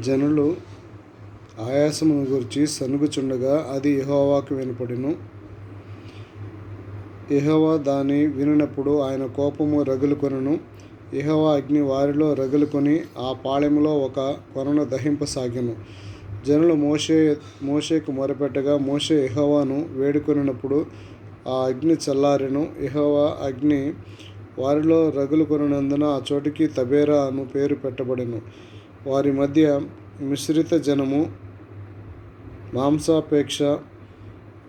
జనులు ఆయాసమును గురించి సనుగుచుండగా అది యహోవాకు వినపడెను. యెహోవా దాని వినినప్పుడు ఆయన కోపము రగులుకొనను. యెహోవా అగ్ని వారిలో రగులుకొని ఆ పాళెములో ఒక కొనను దహింపసాగెను. జనులు మోషే మోషేకు మొరపెట్టగా మోషే యెహోవాను వేడుకొనినప్పుడు ఆ అగ్ని చల్లారెను. యెహోవా అగ్ని వారిలో రగులుకొనినందున ఆ చోటికి తబేరా అను పేరు పెట్టబడెను. వారి మధ్య మిశ్రిత జనము మాంసాపేక్ష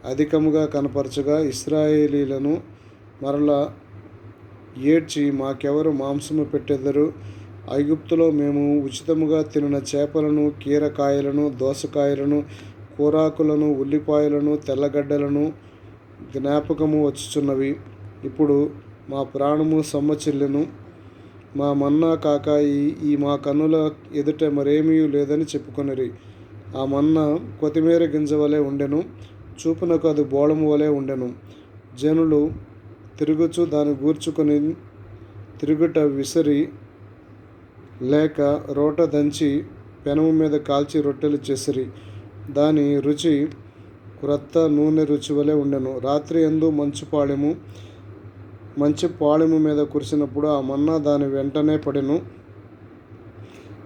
అధికముగా కనపరచగా ఇస్రాయేలీలను మరలా ఏడ్చి మాకెవరు మాంసము పెట్టెదరు? ఐగుప్తులో మేము ఉచితముగా తినిన చేపలను కీరకాయలను దోసకాయలను కూరాకులను ఉల్లిపాయలను తెల్లగడ్డలను జ్ఞాపకము వచ్చుచున్నవి. ఇప్పుడు మా ప్రాణము సమ్మచిల్లెను మా మన్నా కాక ఈ ఈ మా కన్నుల ఎదుట మరేమీ లేదని చెప్పుకొనిరి. ఆ మన్న కొత్తిమీర గింజ వలె ఉండెను చూపునకు అది బోళము వలె ఉండెను. జనులు తిరుగుచు దాన్ని గూర్చుకొని తిరుగుట విసిరి లేక రోట దంచి పెనము మీద కాల్చి రొట్టెలు చేసిరి. దాని రుచి క్రొత్త నూనె రుచి వలె ఉండెను. రాత్రి ఎందు మంచు పాళెము మంచి పాళెము మీద కురిసినప్పుడు ఆ మన్నా దాని వెంటనే పడెను.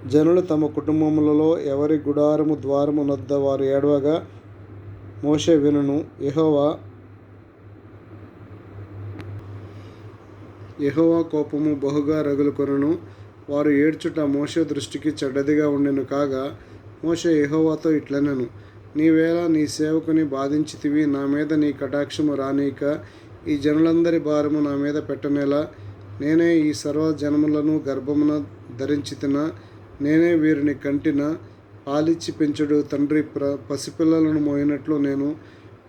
జనులు తమ కుటుంబములలో ఎవరి గుడారము ద్వారము నొద్ద వారు ఏడవగా మోషే వినును ఎహోవా యహోవా కోపము బహుగా రగులుకొనను. వారు ఏడ్చుట మోషే దృష్టికి చెడ్డదిగా ఉండెను కాగా మోషే యెహోవాతో ఇట్లనెను నీవేళ నీ సేవకుని బాధించితివి నా మీద నీ కటాక్షము రానీక ఈ జనులందరి భారము నా మీద పెట్టనేలా నేనే ఈ సర్వ జనములను గర్భమున ధరించితిన నేనే వీరిని కంటిన పాలిచ్చి పెంచుడు తండ్రి ప్ర పసిపిల్లలను మోయినట్లు నేను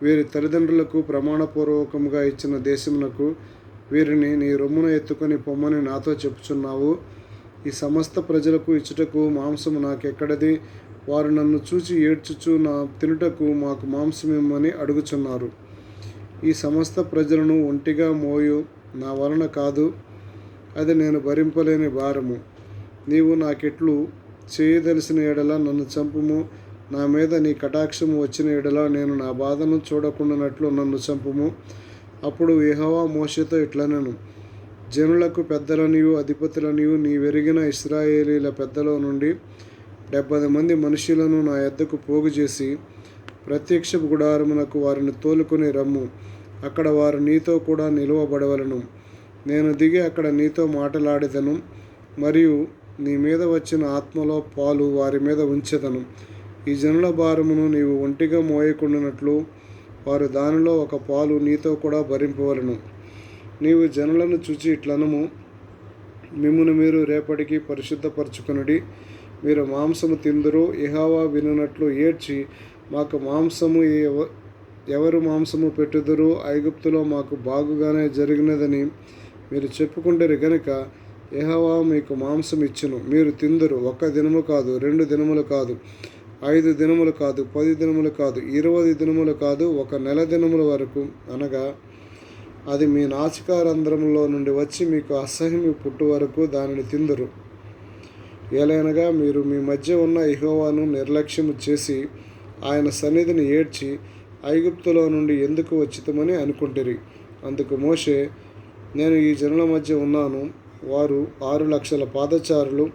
వీరి తల్లిదండ్రులకు ప్రమాణపూర్వకముగా ఇచ్చిన దేశమునకు వీరిని నీ రొమ్మున ఎత్తుకొని పొమ్మని నాతో చెప్పుచున్నావు. ఈ సమస్త ప్రజలకు ఇచ్చుటకు మాంసము నాకెక్కడది? వారు నన్ను చూచి ఏడ్చుచు నా తినుటకు మాకు మాంసమిమ్మని అడుగుచున్నారు. ఈ సమస్త ప్రజలను ఒంటిగా మోయు నా వలన కాదు అది నేను భరింపలేని భారము. నీవు నాకెట్లు చేయదలిసిన ఎడల నన్ను చంపుము నా మీద నీ కటాక్షము వచ్చిన ఎడల నేను నా బాధను చూడకుండానట్లు నన్ను చంపుము. అప్పుడు విహవా మోషతో ఇట్లనను జనులకు పెద్దలనియు అధిపతులనియు నీ వెరిగిన ఇస్రాయేలీల పెద్దలో నుండి డెబ్బై మంది మనుషులను నా ఎద్దకు పోగు చేసి ప్రత్యక్ష గుడారమునకు వారిని తోలుకుని రమ్ము. అక్కడ వారు నీతో కూడా నిలువబడవలను. నేను దిగి అక్కడ నీతో మాటలాడేదను మరియు నీ మీద వచ్చిన ఆత్మలో పాలు వారి మీద ఉంచెదను. ఈ జనుల భారమును నీవు ఒంటిగా మోయకుండానట్లు వారు దానిలో ఒక పాలు నీతో కూడా భరింపవలను. నీవు జనులను చూచి ఇట్లనము. మిమ్మును మీరు రేపటికి పరిశుద్ధపరచుకొనుడి. మీరు మాంసము తిందురు. ఇహావా వినున్నట్లు ఏడ్చి మాకు మాంసము ఎవ- ఎవరు మాంసము పెట్టుదురు ఐగుప్తులో మాకు బాగుగానే జరిగినదని మీరు చెప్పుకుంటారు గనుక యెహోవా మీకు మాంసం ఇచ్చును. మీరు తిందురు. ఒక్క దినము కాదు రెండు దినములు కాదు ఐదు దినములు కాదు పది దినములు కాదు ఇరవై దినములు కాదు ఒక నెల దినముల వరకు అనగా అది మీ నాసికారంధ్రములో నుండి వచ్చి మీకు అసహ్యము పుట్టు వరకు దానిని తిందురు. ఏలైనగా మీరు మీ మధ్య ఉన్న ఇహోవాను నిర్లక్ష్యము చేసి ఆయన సన్నిధిని ఏడ్చి ఐగుప్తులో నుండి ఎందుకు వచ్చితమని అనుకుంటిరి. అందుకు మోషే నేను ఈ జనుల మధ్య ఉన్నాను. వారు ఆరు లక్షల పాదచారులు.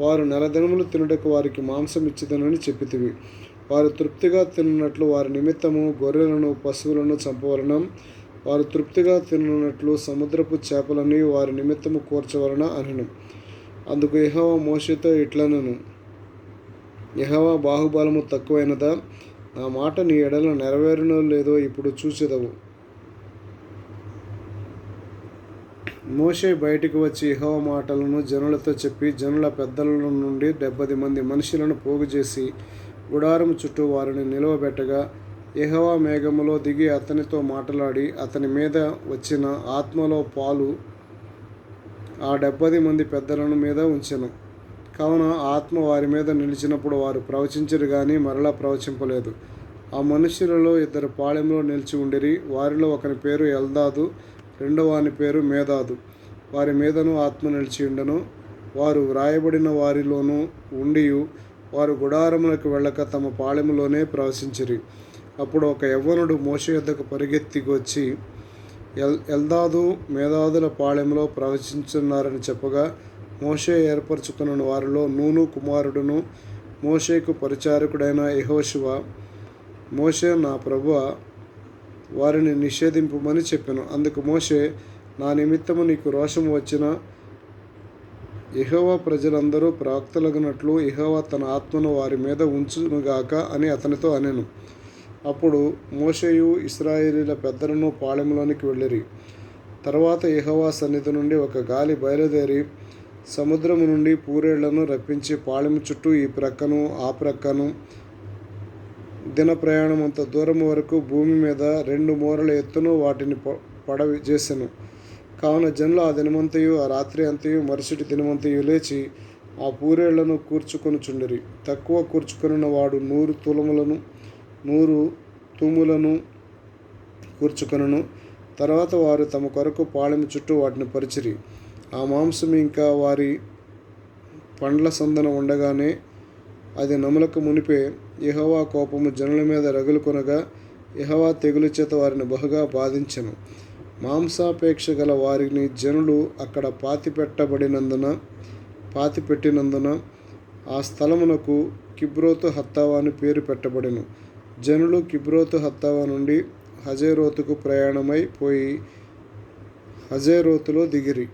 వారు నెల దినములు తినుటకు వారికి మాంసం ఇచ్చిదనని చెప్పితివి. వారు తృప్తిగా తిన్నట్లు వారి నిమిత్తము గొర్రెలను పశువులను చంపవలన. వారు తృప్తిగా తిన్నట్లు సముద్రపు చేపలని వారి నిమిత్తము కూర్చవలన అనను. అందుకు యెహోవా మోషతో ఇట్లనను. యహవా బాహుబలము తక్కువైనదా? నా మాట నీ ఎడల నెరవేరునో లేదో ఇప్పుడు చూచెదవు. మోషే బయటికి వచ్చి యెహోవా మాటలను జనులతో చెప్పి జనుల పెద్దల నుండి డెబ్బది మంది మనుషులను పోగు చేసి గుడారం చుట్టూ వారిని నిలవబెట్టగా యెహోవా మేఘములో దిగి అతనితో మాట్లాడి అతని మీద వచ్చిన ఆత్మలో పాలు ఆ డెబ్బది మంది పెద్దలను మీద ఉంచెను. కావున ఆత్మ వారి మీద నిలిచినప్పుడు వారు ప్రవచించరు కానీ మరలా ప్రవచింపలేదు. ఆ మనుషులలో ఇద్దరు పాళెంలో నిలిచి ఉండిరి. వారిలో ఒకని పేరు ఎల్దాదు రెండవ వాని పేరు మేధాదు వారి మీదను ఆత్మ నిలిచి ఉండను. వారు వ్రాయబడిన వారిలోనూ ఉండి వారు గుడారములకు వెళ్ళక తమ పాళెములోనే ప్రవశించిరి. అప్పుడు ఒక యవ్వనుడు మోష యొద్దకు పరిగెత్తికొచ్చి ఎల్ ఎల్దాదు మేధాదుల పాళెంలో ప్రవచించున్నారని చెప్పగా మోషే ఏర్పరచుకున్న వారిలో నూను కుమారుడును మోషేకు పరిచారకుడైన యహోశివ మోషే నా ప్రభు వారిని నిషేధింపమని చెప్పాను. అందుకు మోషే నా నిమిత్తము నీకు రోషం వచ్చిన ఇహోవా ప్రజలందరూ ప్రాక్తలగినట్లు ఇహోవా తన ఆత్మను వారి మీద ఉంచునుగాక అని అతనితో అనెను. అప్పుడు మోషయు ఇస్రాయేలీల పెద్దలను పాళెంలోనికి వెళ్ళిరి. తర్వాత ఇహోవా సన్నిధి నుండి ఒక గాలి బయలుదేరి సముద్రము నుండి పూరేళ్ళను రప్పించి పాళెము చుట్టూ ఈ ప్రక్కను ఆ ప్రక్కను దిన ప్రయాణం అంత దూరం వరకు భూమి మీద రెండు మూరల ఎత్తును వాటిని ప- పడవి చేసెను. కావున జనులు ఆ దినమంతయు ఆ రాత్రి అంతయు మరుసటి దినమంతయు లేచి ఆ పూరేళ్ళను కూర్చుకొనుచుండిరి. తక్కువ కూర్చుకొనిన వాడు నూరు తులములను నూరు తూములను కూర్చుకొనను. తర్వాత వారు తమ కొరకు పాళెము చుట్టూ వాటిని పరిచిరి. ఆ మాంసం ఇంకా వారి పండ్ల సందన ఉండగానే అది నములకు మునిపే యహవా కోపము జనుల మీద రగులుకొనగా యహవా తెగులు చేత వారిని బహుగా బాధించెను. మాంసాపేక్ష గల వారిని జనులు అక్కడ పాతిపెట్టబడినందున పాతిపెట్టినందున ఆ స్థలమునకు కిబ్రోతు హత్తావా అని పేరు పెట్టబడెను. జనులు కిబ్రోతు హత్తావా నుండి హజేరోతుకు ప్రయాణమైపోయి హజేరోతులో దిగిరి.